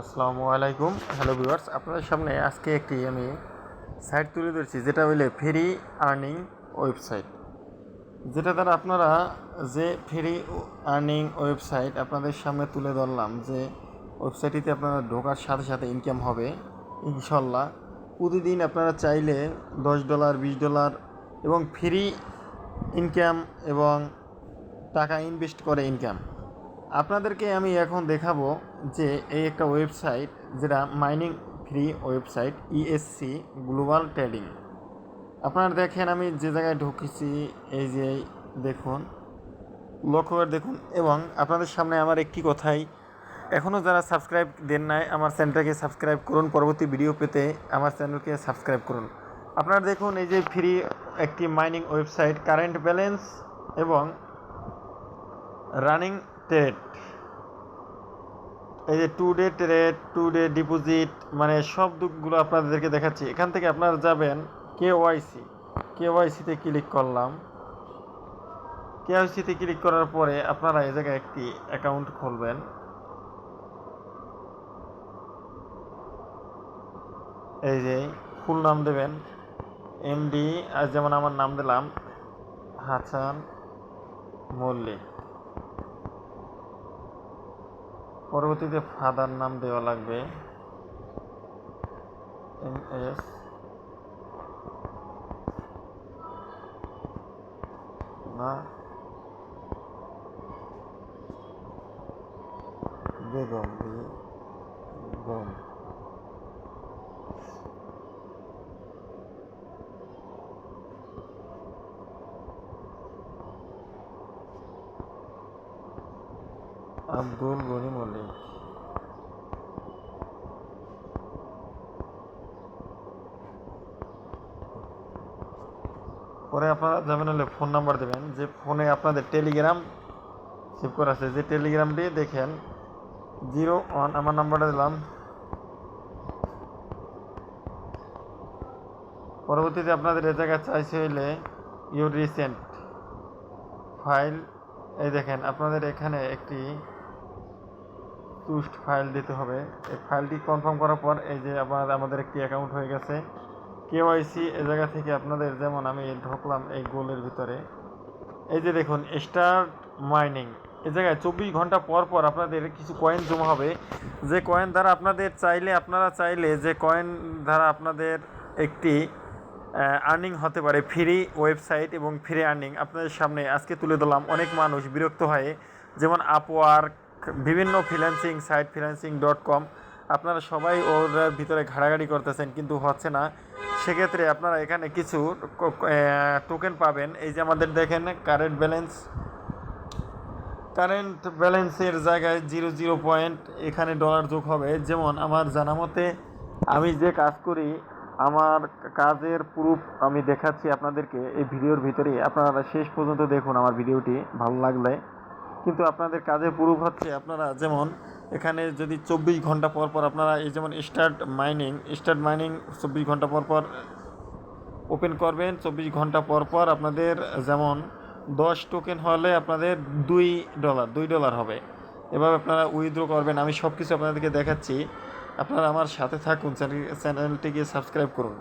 আসসালামু আলাইকুম। Hello viewers আপনাদের সামনে আজকে একটি আমি সাইট তুলে ধরেছি, যেটা হইলে ফ্রি আর্নিং ওয়েবসাইট যেটা দ্বারা আপনারা যে ফ্রি আর্নিং ওয়েবসাইট আপনাদের সামনে তুলে ধরলাম, যে ওয়েবসাইটটিতে আপনারা ঢোকার সাথে সাথে ইনকাম হবে, ইনশাল্লাহ। প্রতিদিন আপনারা চাইলে দশ ডলার বিশ ডলার এবং ফ্রি ইনকাম এবং টাকা ইনভেস্ট করে ইনকাম আপনাদেরকে আমি এখন দেখাবো যে এই একটা ওয়েবসাইট, যেটা mining free website ESC global trading. আপনারা দেখেন, আমি যে জায়গায় ঢুকেছি, এই যে দেখুন, লক্ষ্য করে দেখুন, এবং আপনাদের সামনে আমার একটি কথাই, এখনও যারা সাবস্ক্রাইব দেন নাই, আমার চ্যানেলটাকে সাবস্ক্রাইব করুন, পরবর্তী ভিডিও পেতে আমার চ্যানেলকে সাবস্ক্রাইব করুন। আপনারা দেখুন, এই যে ফ্রি একটি মাইনিং ওয়েবসাইট, কারেন্ট ব্যালেন্স এবং রানিং ট্রেড এই যে today trade today deposit মানে সব দিকগুলো আপনাদেরকে দেখাচ্ছি। এখান থেকে আপনারা যাবেন কে ওয়াইসি কে ওয়াইসিতে ক্লিক করলাম। কে ওয়াইসিতে ক্লিক করার পরে আপনারা এই জায়গায় একটি অ্যাকাউন্ট খুলবেন। এই যে ফুল নাম দেবেন। এমডি আর যেমন আমার নাম দিলাম, হাসান মল্লিক। পরবর্তীতে ফাদার নাম দেওয়া লাগবে এম এস না। বেগম বেগম। আব্দুল গনি মল্লিক। পরে আপনারা যাবেন হলে ফোন নাম্বার দেবেন। যে ফোনে আপনাদের টেলিগ্রাম সেভ করা আছে, যে টেলিগ্রামটি দেখেন জিরো ওয়ান আমার নাম্বারটা দিলাম। পরবর্তীতে আপনাদের এ জায়গায় চাইছে হইলে ইউর রিসেন্ট ফাইল এই দেখেন, আপনাদের এখানে একটি টুস্ট ফাইল দিতে হবে। এই ফাইলটি কনফার্ম করার পর এই যে আপনার আমাদের একটি অ্যাকাউন্ট হয়ে গেছে। কেওয়াইসি এ জায়গা থেকে আপনাদের যেমন আমি ঢুকলাম এই গোলের ভিতরে। এই যে দেখুন স্টার্ট মাইনিং এই জায়গায় চব্বিশ ঘণ্টা পর পর আপনাদের কিছু কয়েন জমা হবে। যে কয়েন দ্বারা আপনাদের চাইলে, আপনারা চাইলে যে কয়েন দ্বারা আপনাদের একটি আর্নিং হতে পারে ফ্রি ওয়েবসাইট এবং ফ্রি আর্নিং আপনাদের সামনে আজকে তুলে দিলাম অনেক মানুষ বিরক্ত হয়ে। যেমন আপওয়ার্ক বিভিন্ন freelancing site freelancing dot com আপনারা সবাই ওর ভিতরে ঘাড়াঘাড়ি করতেছেন, কিন্তু হচ্ছে না। সেক্ষেত্রে আপনারা এখানে কিছু টোকেন পাবেন। এই যে আমাদের দেখেন কারেন্ট ব্যালেন্স কারেন্ট ব্যালেন্সের জায়গায় জিরো জিরো পয়েন্ট, এখানে ডলার যোগ হবে। যেমন আমার জানা মতে, আমি যে কাজ করি, আমার কাজের প্রুফ আমি দেখাচ্ছি আপনাদেরকে। এই ভিডিওর ভিতরে আপনারা শেষ পর্যন্ত দেখুন আমার ভিডিওটি, ভালো লাগলে। কিন্তু আপনাদের কাজে প্রুফ হচ্ছে আপনারা যেমন এখানে যদি চব্বিশ ঘণ্টা পর পর আপনারা এই যেমন স্টার্ট মাইনিং স্টার্ট মাইনিং চব্বিশ ঘণ্টা পর পর ওপেন করবেন, চব্বিশ ঘণ্টা পর পর আপনাদের যেমন দশ টোকেন হলে আপনাদের দুই ডলার দুই ডলার হবে। এভাবে আপনারা উইথড্র করবেন। আমি সব কিছু আপনাদেরকে দেখাচ্ছি। আপনারা আমার সাথে থাকুন চ্যানেলটিকে সাবস্ক্রাইব করুন।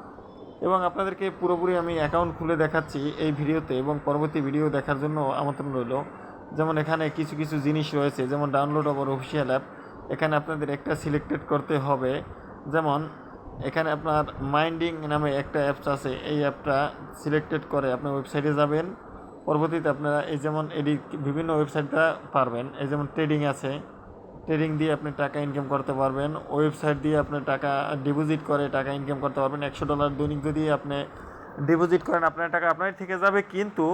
এবং আপনাদেরকে পুরোপুরি আমি অ্যাকাউন্ট খুলে দেখাচ্ছি এই ভিডিওতে এবং পরবর্তী ভিডিও দেখার জন্য আমন্ত্রণ রইল। যেমন এখানে কিছু কিছু জিনিস রয়েছে, যেমন ডাউনলোড আবার অফিসিয়াল অ্যাপ এখানে আপনাদের একটা সিলেক্টেড করতে হবে। যেমন এখানে আপনার মাইন্ডিং নামে একটা অ্যাপস আছে, এই অ্যাপটা সিলেক্টেড করে আপনার ওয়েবসাইটে যাবেন। পরবর্তীতে আপনারা এই যেমন এডি বিভিন্ন ওয়েবসাইটটা পারবেন, এই যেমন ট্রেডিং আছে ট্রেডিং দিয়ে আপনি টাকা ইনকাম করতে পারবেন। ওয়েবসাইট দিয়ে আপনি টাকা ডিপোজিট করে টাকা ইনকাম করতে পারবেন। একশো ডলার দৈনিক যদি আপনি ডিপোজিট করেন, আপনার টাকা আপনার থেকে যাবে। কিন্তু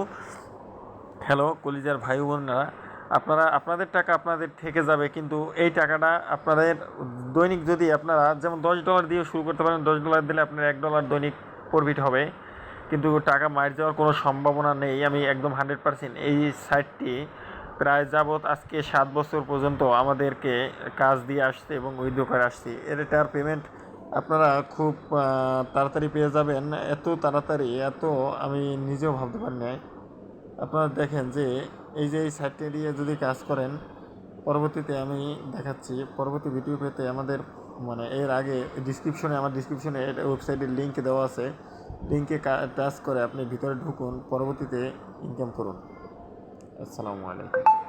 হ্যালো, কলিজার ভাই বোনেরা, আপনারা, আপনাদের টাকা আপনাদের থেকে যাবে, কিন্তু এই টাকাটা আপনাদের দৈনিক যদি আপনারা যেমন দশ ডলার দিয়ে শুরু করতে পারেন, দশ ডলার দিলে আপনার এক ডলার দৈনিক প্রফিট হবে। কিন্তু টাকা মার যাওয়ার কোনো সম্ভাবনা নেই, আমি একদম হান্ড্রেড পার্সেন্ট এই সাইটটি প্রায় যাবৎ আজকে সাত বছর পর্যন্ত আমাদেরকে কাজ দিয়ে আসছে এবং উইথড্র করে আসছি। এটার পেমেন্ট আপনারা খুব তাড়াতাড়ি পেয়ে যাবেন। এত তাড়াতাড়ি, এত আমি নিজেও ভাবতে পারি নাই। আপনারা দেখেন যে এই যে এই সাইটটি দিয়ে যদি কাজ করেন, পরবর্তীতে আমি দেখাচ্ছি, পরবর্তী ভিডিও পেতে আমাদের মানে এর আগে ডিসক্রিপশনে আমার ডিসক্রিপশনে ওয়েবসাইটের লিঙ্ক দেওয়া আছে। লিঙ্কে টাচ করে আপনি ভিতরে ঢুকুন, পরবর্তীতে ইনকাম করুন। আসসালামু আলাইকুম।